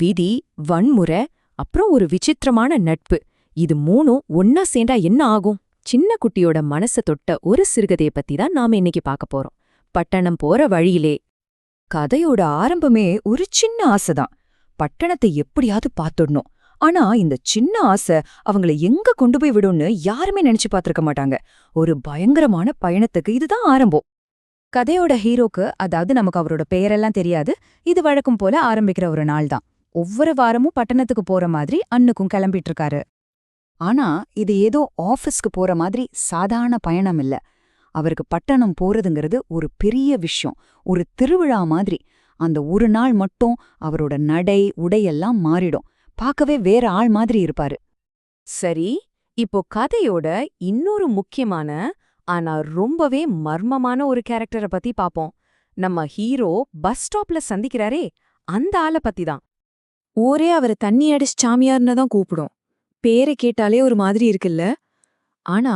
விதி வன்முறை அப்புறம் ஒரு விசித்திரமான நட்பு. இது மூணும் ஒன்னா சேர்ந்தா என்ன ஆகும்? சின்ன குட்டியோட மனச தொட்ட ஒரு சிறுகதைய பத்தி தான் நாம இன்னைக்கு பார்க்க போறோம். பட்டணம் போற வழியிலே. கதையோட ஆரம்பமே ஒரு சின்ன ஆசைதான் பட்டணத்தை எப்படியாவது பாத்துடணும் ஆனா இந்த சின்ன ஆசை அவங்கள எங்க கொண்டு போய் விடும்னு யாருமே நினைச்சு பார்த்திருக்க மாட்டாங்க. ஒரு பயங்கரமான பயணத்துக்கு இதுதான் ஆரம்பம். கதையோட ஹீரோக்கு அதாவது நமக்கு அவரோட பெயரெல்லாம் தெரியாது இது வழக்கம் போல ஆரம்பிக்கிற ஒரு நாள் தான். ஒவ்வொரு வாரமும் பட்டணத்துக்கு போற மாதிரி அன்னுக்கும் கிளம்பிட்டு இருக்காரு ஆனா இது ஏதோ ஆஃபீஸ்க்கு போற மாதிரி சாதாரண பயணம் இல்ல. அவருக்கு பட்டணம் போறதுங்கிறது ஒரு பெரிய விஷயம். ஒரு திருவிழா மாதிரி. அந்த ஒரு நாள் மட்டும் அவரோட நடை உடையெல்லாம் மாறிடும். பார்க்கவே வேற ஆள் மாதிரி இருப்பாரு. சரி இப்போ கதையோட இன்னொரு முக்கியமான ஆனா ரொம்பவே மர்மமான ஒரு கேரக்டரை பத்தி பாப்போம். நம்ம ஹீரோ பஸ் ஸ்டாப்ல சந்திக்கிறாரே அந்த ஆளை பத்தி தான் ஊரே அவரை தண்ணி அடிச்சு சாமியார்னு தான் கூப்பிடும். பேரை கேட்டாலே ஒரு மாதிரி இருக்குல்ல? ஆனா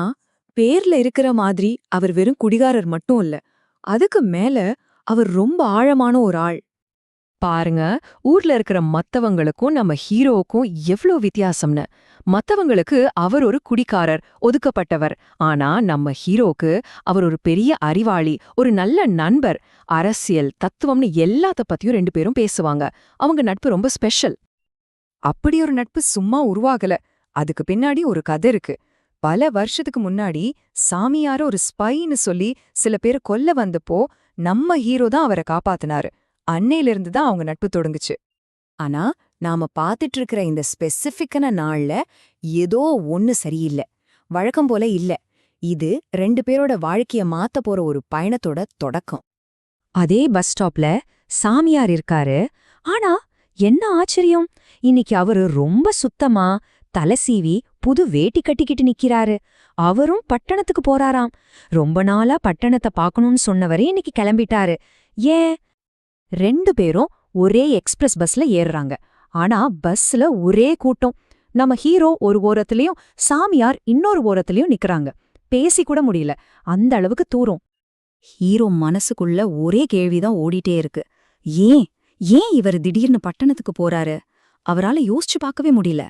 பேர்ல இருக்கிற மாதிரி அவர் வெறும் குடிகாரர் மட்டும் இல்ல அதுக்கு மேல அவர் ரொம்ப ஆழமான ஒரு ஆள். பாருங்க ஊர்ல இருக்கிற மத்தவங்களுக்கும் நம்ம ஹீரோவுக்கும் எவ்ளோ வித்தியாசம்னு. மத்தவங்களுக்கு அவர் ஒரு குடிகாரர் ஒதுக்கப்பட்டவர். ஆனா நம்ம ஹீரோக்கு அவர் ஒரு பெரிய அறிவாளி ஒரு நல்ல நண்பர். அரசியல் தத்துவம்னு எல்லாத்த பத்தியும் ரெண்டு பேரும் பேசுவாங்க. அவங்க நட்பு ரொம்ப ஸ்பெஷல். அப்படி ஒரு நட்பு சும்மா உருவாகல. அதுக்கு பின்னாடி ஒரு கதை இருக்கு. பல வருஷத்துக்கு முன்னாடி சாமியார ஒரு ஸ்பைன்னு சொல்லி சில பேர் கொல்ல வந்தப்போ நம்ம ஹீரோ தான் அவரை காப்பாத்தினாரு. அன்னையிலிருந்து தான் அவங்க நட்பு தொடங்குச்சு. ஆனா நாம பாத்துட்டு இருக்கிற இந்த ஸ்பெசிஃபிக்கான நாள்ல ஏதோ ஒன்னு சரியில்லை. வழக்கம் போல இல்ல. இது ரெண்டு பேரோட வாழ்க்கைய மாத்த போற ஒரு பயணத்தோட தொடக்கம். அதே பஸ் ஸ்டாப்ல சாமியார் இருக்காரு. ஆனா என்ன ஆச்சரியம்? இன்னைக்கு அவரு ரொம்ப சுத்தமா தலசீவி புது வேட்டி கட்டிக்கிட்டு நிக்கிறாரு. அவரும் பட்டணத்துக்கு போறாராம். ரொம்ப நாளா பட்டணத்தை பார்க்கணும்னு சொன்னவரே இன்னைக்கு கிளம்பிட்டாரு. ஏன்? ரெண்டு பேரும் ஒரே எக்ஸ்பிரஸ் பஸ்ல ஏறுறாங்க. ஆனா பஸ்ல ஒரே கூட்டம். நம்ம ஹீரோ ஒரு ஓரத்துலயும் சாமியார் இன்னொரு ஓரத்துலயும் நிக்கறாங்க. பேசி கூட முடியல. அந்த அளவுக்கு தூரம். ஹீரோ மனசுக்குள்ள ஒரே கேள்விதான் ஓடிட்டே இருக்கு. ஏன்? ஏன் இவர் திடீர்னு பட்டணத்துக்கு போறாரு? அவரால யோசிச்சு பார்க்கவே முடியல.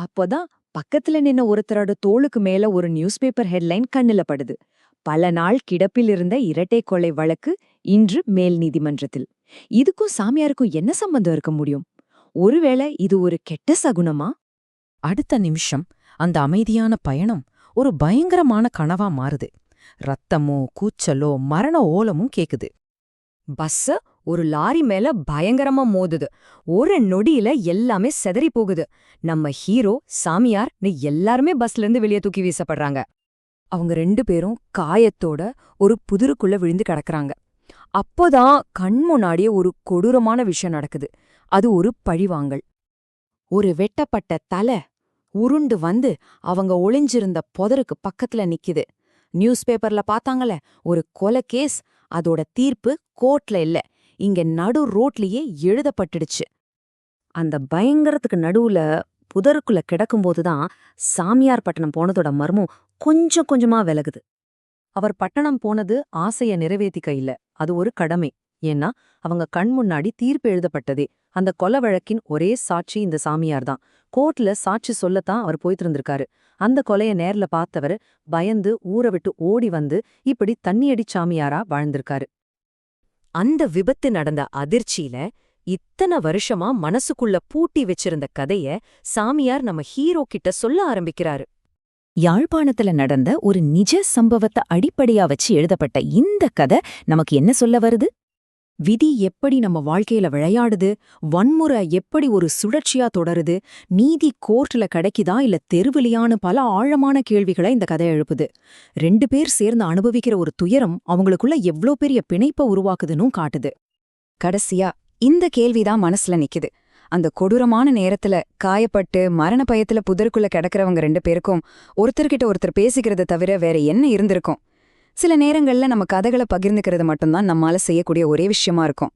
அப்போதான் பக்கத்துல நின்ன ஒருத்தரோட தோளுக்கு மேல ஒரு நியூஸ் பேப்பர் ஹெட்லைன் கண்ணுல படுது. பல நாள் கிடப்பில் இருந்த இரட்டை கொலை வழக்கு இன்று மேல் நீதிமன்றத்தில். இதுக்கும் சாமியாருக்கும் என்ன சம்பந்தம் இருக்க முடியும்? ஒருவேளை இது ஒரு கெட்ட சகுனமா? அடுத்த நிமிஷம் அந்த அமைதியான பயணம் ஒரு பயங்கரமான கனவா மாறுது. ரத்தமோ கூச்சலோ மரண ஓலமும் கேக்குது. பஸ்ஸ ஒரு லாரி மேல பயங்கரமா மோதுது. ஒரு நொடியில எல்லாமே செதறி போகுது. நம்ம ஹீரோ சாமியார் எல்லாருமே பஸ்ல இருந்து வெளியே தூக்கி வீசப்படுறாங்க. அவங்க ரெண்டு பேரும் காயத்தோட ஒரு புதிருக்குள்ள விழுந்து கிடக்குறாங்க. அப்போதான் கண் முன்னாடியே ஒரு கொடூரமான விஷயம் நடக்குது. அது ஒரு பழிவாங்கல். ஒரு வெட்டப்பட்ட தலை உருண்டு வந்து அவங்க ஒளிஞ்சிருந்த புதருக்கு பக்கத்துல நிக்குது. நியூஸ் பேப்பர்ல பார்த்தாங்களே ஒரு கொலை கேஸ் அதோட தீர்ப்பு கோர்ட்ல இல்ல. இங்க நடு ரோட்லயே எழுதப்பட்டுடுச்சு. அந்த பயங்கரத்துக்கு நடுவுல புதருக்குள்ள கிடக்கும்போதுதான் சாமியார் பட்டணம் போனதோட மர்மம் கொஞ்சம் கொஞ்சமா விலகுது. அவர் பட்டணம் போனது ஆசைய நிறைவேத்திக்க இல்ல. அது ஒரு கடமை. ஏன்னா அவங்க கண் முன்னாடி தீர்ப்பு எழுதப்பட்டதே. அந்த கொலை வழக்கின் ஒரே சாட்சி இந்த சாமியார் தான். கோர்ட்ல சாட்சி சொல்லத்தான் அவர் போய்த்திருந்திருக்காரு அந்த கொலைய நேர்ல பார்த்தவர் பயந்து ஊரை விட்டு ஓடி வந்து இப்படி தண்ணியடி சாமியாரா வாழ்ந்திருக்காரு. அந்த விபத்து நடந்த அதிர்ச்சியில இத்தனை வருஷமா மனசுக்குள்ள பூட்டி வச்சிருந்த கதைய சாமியார் நம்ம ஹீரோ கிட்ட சொல்ல ஆரம்பிக்கிறாரு. யாழ்ப்பாணத்துல நடந்த ஒரு நிஜ சம்பவத்தை அடிப்படையா வச்சு எழுதப்பட்ட இந்த கதை நமக்கு என்ன சொல்ல வருது? விதி எப்படி நம்ம வாழ்க்கையில விளையாடுது? வன்முறை எப்படி ஒரு சுழற்சியா தொடருது? நீதி கோர்ட்ல கிடைக்குதா இல்ல தெருவிலியான்னு பல ஆழமான கேள்விகளை இந்த கதை எழுப்புது. ரெண்டு பேர் சேர்ந்து அனுபவிக்கிற ஒரு துயரம் அவங்களுக்குள்ள எவ்ளோ பெரிய பிணைப்ப உருவாக்குதுன்னு காட்டுது. கடைசியா இந்த கேள்விதான் மனசுல நிக்குது. அந்த கொடூரமான நேரத்துல காயப்பட்டு மரண பயத்துல புதருக்குள்ள கிடக்கிறவங்க ரெண்டு பேருக்கும் ஒருத்தர்கிட்ட ஒருத்தர் பேசிக்கிறத தவிர வேற என்ன இருந்திருக்கும்? சில நேரங்கள்ல நம்ம கதைகளை பகிர்ந்துக்கிறது மட்டும்தான் நம்மால செய்யக்கூடிய ஒரே விஷயமா இருக்கும்.